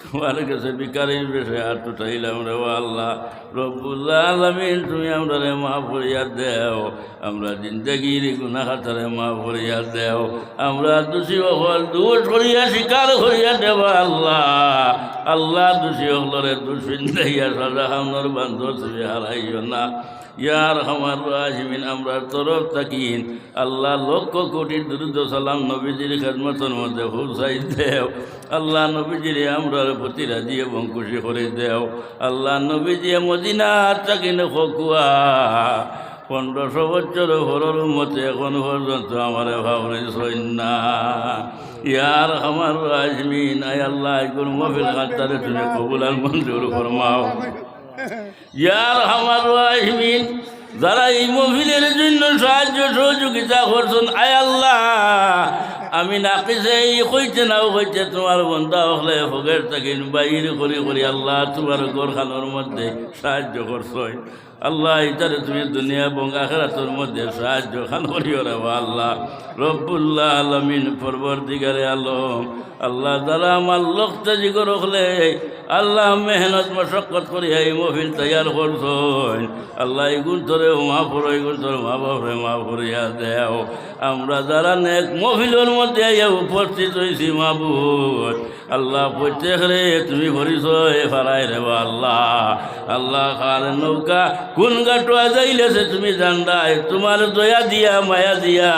তোমার কাছে বিকারের বেশে হাত উঠাইলাম রে আল্লাহ। রব্বুল্লাহ আলমিন, তুমি আমরা রে মা ভরিয়া দেও। আমরা জিন্দগির গুনা হাতারে মা ভরিয়া দেও। আমরা দোষী হল দোষ করিয়া স্বীকার করিয়া দেব আল্লাহ। আল্লাহ দোষী হলরে দোষিন দেইয়া সাজা হামনর বান্ধব তুমি হারাইও না। ইয়ার আমার রাজমিন আমরা তরফ তাকিন। আল্লাহ লক্ষ কোটি দুরুদ সালাম নবীজির খেদমতর মধ্যে হুসাই দেও। আল্লাহ নবীজির আমরা প্রতি রাজি এবং খুশি করে দেও। আল্লাহ নবীজি মদিনা তাকিন হকুয়া পনেরোশো বছর হরর মতে এখন পর্যন্ত আমার ভাবরে সৈন্যা ইয়ার আমার রাজমিন আয় আল্লাহ মফিল খাতারে তুমি কবুল আর মঞ্জুর ফরমাও। ইয়ার আমার রাহিমিন, যারা এই মহিলের জন্য সাহায্য সহযোগিতা করছেন, আয় আল্লাহ আমি এই কইতে নাও কইতে তোমার বন্ধা হলে ফকের থাকিন বাইর করি করি। আল্লাহ তোমার গোরখানোর মধ্যে সাহায্য করছই আল্লাহ ইতারে তুমি দুনিয়া এবং আখেরাতের মধ্যে সাহায্য খান করিও রে আল্লাহ। রব্বুল্লাহ আলমিন পরবর দিগারে আলম আল্লাহ যারা আমার লোকটা জিগর হলে আল্লাহ মেহনত মশক্কত করি এই মহিল তৈয়ার করছেন। আল্লাহ এগুন ধরে মা পড়ো এগুন ধরে মা বাপরে মা পড়িয়া দেও। আমরা যারা নেক মহিলের মধ্যে উপস্থিত হয়েছি মাবুদ আল্লাহ প্রত্যেক রে তুমি ভরিস এ ফারাই রে আল্লাহ। আল্লাহ খার নৌকা কোন গাটোয়া যাইলেছে তুমি জানাই তোমার দয়া দিয়া, মায়া দিয়া।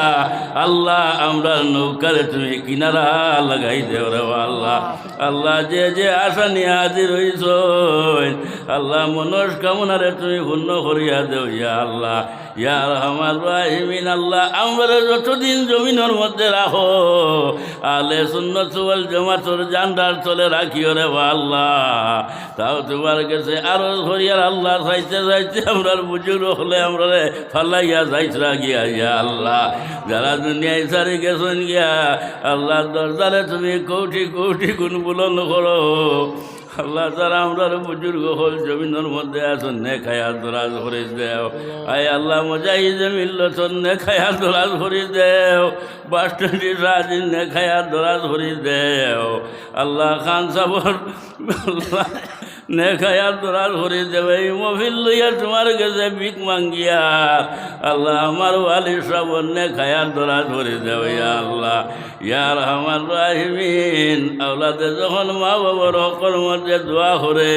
আল্লাহ, আমরা নৌকারে তুমি কিনারা লাগাই দেও রে আল্লাহ। আল্লাহ, যে যে আশা নিয়ে হাজির হইছ আল্লাহ মনস্কামনারে তুমি পূর্ণ করিয়া দেও ইয়া আল্লাহ। ইয়ার আমার রাহিমিন, আল্লাহ আমরা যতদিন জমিনের মধ্যে রাখো আলে সুন্নত ওয়াল জামাতর জান্ডার চলে রাখিও রে আল্লাহ। তাও তোমার কাছে আরও ধরিয়ার আল্লাহ চাইতে চাইতে আমরা বুজুর হলে আমরা রে ফালাইয়া যাইছরা গিয়া ইয়া আল্লাহ। যারা দুনিয়ায় সারি গেছেন গিয়া আল্লাহ দরজারে তুমি কৌটি কৌটি গুণ বুলন করো। আল্লাহ তারা আমরা বুজুর্গ হল জমিনের মধ্যে আছেন নে খায়া দরাজ করে দেও। আয় আল্লাহ মজাই জমিন লছন নে খায়া দরাজ করে দেও। বাস স্ট্যান্ডে সাহায্য নে খায়া দরাজ করে দেও। আল্লাহ খান সাবর, আল্লাহ নে খায়া দরাজ করে দেবে এই মফিল লইয়া তোমার কাছে ভিক মাঙ্গিয়া। আল্লাহ আমার ওয়ালি সাবর নে খায়া দরাজ করে দেবে আল্লাহ। ইয়ার আমার রাহিমিন আল্লাহতে যখন মা বাবার হকর দোয়া করে,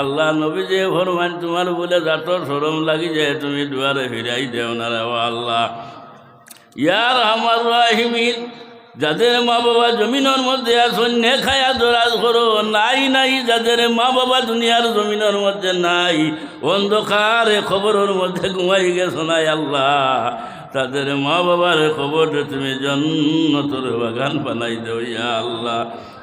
আল্লাহ নবী যে ফরমান, তোমার বলে যাত সরম লাগি যায়, তুমি দুয়ারে ফিরাই দেও না রে আল্লাহ। ইয়ার আমার রাহিমিন, যাদের মা বাবা জমিনের মধ্যে আসন নে খায়া দরাজ করো। নাই নাই, যাদের মা বাবা দুনিয়ার জমিনের মধ্যে নাই, অন্ধকারে খবরের মধ্যে ঘুমাই গেছো নাই আল্লাহ। তাদের মা বাবার খবরটা তুমি জন্নতর বাগান বানাই দেও ইয়া আল্লাহ।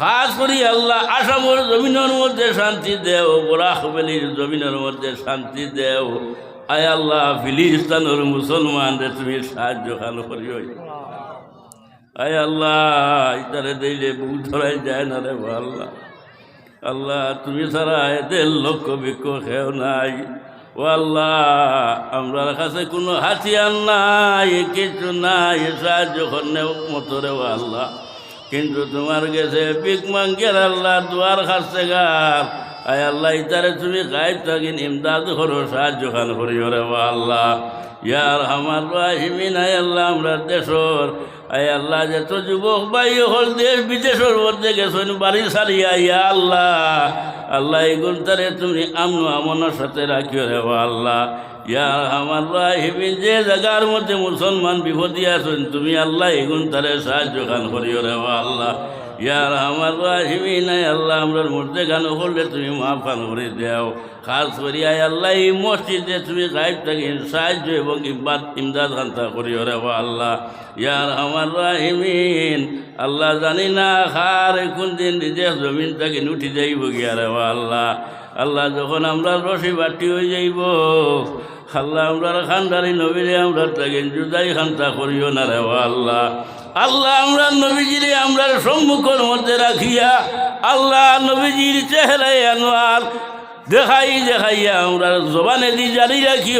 খাস করি আল্লাহ আসামর জমিনের মধ্যে শান্তি দেও বরাকবেলির জমিনের মধ্যে শান্তি দেও। আয় আল্লাহ, ফিলিস্তানের মুসলমানদের তুমি সাহায্য খান করিও। আয় আল্লাহ, ইতারে দিলে বুক ধরাই যায় না রে আল্লাহ। আল্লাহ, তুমি ছাড়া এদের লক্ষ্য বিক্ষ খেও নাই। ও আল্লাহ, আমরা কাছে কোনো হাতিয়ার নাই, কিছু নাই, সাহায্য করলে মতো রে ও আল্লাহ। কিন্তু তোমার গেছে পিক মাঙ্গের আল্লাহ দুয়ার খাচ্ছে গার আয় আল্লাহ, ইতারে তুমি গাইব থাকিন ইমদাদ করো, সাহায্য খান করিও রে আল্লাহ। ইয়ার আমার রাহিমিন, আয় আল্লাহ, আমরা দেশর। আয় আল্লাহ যে যত যুবক ভাই হল দেশ বিদেশের মধ্যে গেছেন, বাড়ি সারিয়া ইয়া আল্লাহ। আল্লাহ এগুন তারে তুমি আমন আমনের সাথে রাখিও রে আল্লাহ। ইয়া আমার রাহিমিন যে জায়গার মধ্যে মুসলমান বিপদী আছেন, তুমি আল্লাহ এগুন তারে সাহায্য খান করিও রে আল্লাহ। ইয়ার আমার রাহিমিন আল্লাহ, আমরা মধ্যে গান করলে তুমি মাফান করে দাও। খাস করি, আয় আল্লাহ, এই মসজিদে তুমি গাইব থাকি সাহায্য এবং ইবাদ, ইমদাদ খান্তা করি ওরে বা আল্লাহ। ইয়ার আমার রাহিমিন আল্লাহ জানি না খার কোন দিন নিজে জমিন থেকে উঠি যাইব গিয়া রে আল্লাহ। আল্লাহ যখন আমরা রসি বাটি হয়ে যাইব, আল্লাহ আমরা খানদারি নবীরে আমরা তাকে জুদাই খান্তা করিও না রে আল্লাহ। আল্লাহ আমরা নবীজিরে আমরা সম্মুখের মধ্যে রাখিয়া, আল্লাহ নবীজির চেহারায় আনোয়ার দেখাই দেখাইয়া আমরা জবানে দি জারি রাখি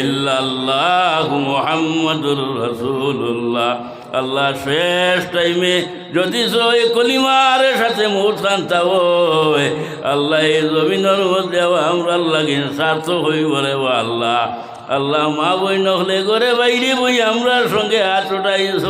ইল্লাল্লাহু মুহাম্মাদুর রাসূলুল্লাহ। আল্লাহ শেষ টাইমে যদি ওই কলিমার সাথে মূর্তান্তা ওই আল্লাহ এই জমিনের মধ্যে আমরা লাগে স্বার্থ হইব রে আল্লাহ। আল্লাহ মা বই নহলে করে বাইরে বই আমরা সঙ্গে হাত উঠাইছ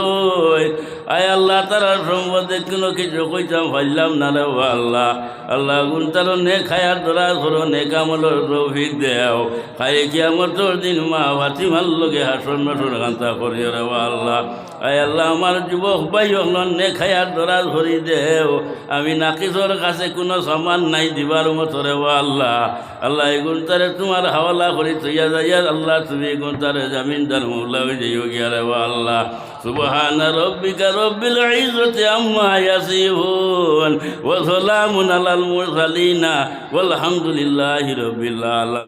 আয় আল্লাহ, তারা সম্বন্ধে কোনো কিছু কইতাম পারলাম না রে আল্লাহ। আল্লাহ গুণ তার নে খায়ার ধরা ধরো নে কামলের রফিক দেও। খাই কি আমার তোর দিন মা ভাতি ভালো লগে হাসন মাসন কান্তা করি রে আল্লাহ। আয় আল্লাহ আমার যুবক ভাই হল নে খায়ার ধরা ধরি দেও আমি নাকিসর কাছে কোনো সমান নাই দিবার মতো রে ও আল্লাহ আল্লাহ এই গুণ তারে তোমার হাওয়ালা করি তৈয়া যাইয়া আল্লাহ তুমি এই গুণ তারে জামিনদার মৌলা হয়ে যাইও গিয়া রে ও আল্লাহ سبحان ربك رب العزة عما يصفون وسلام على المرسلين والحمد لله رب العالمين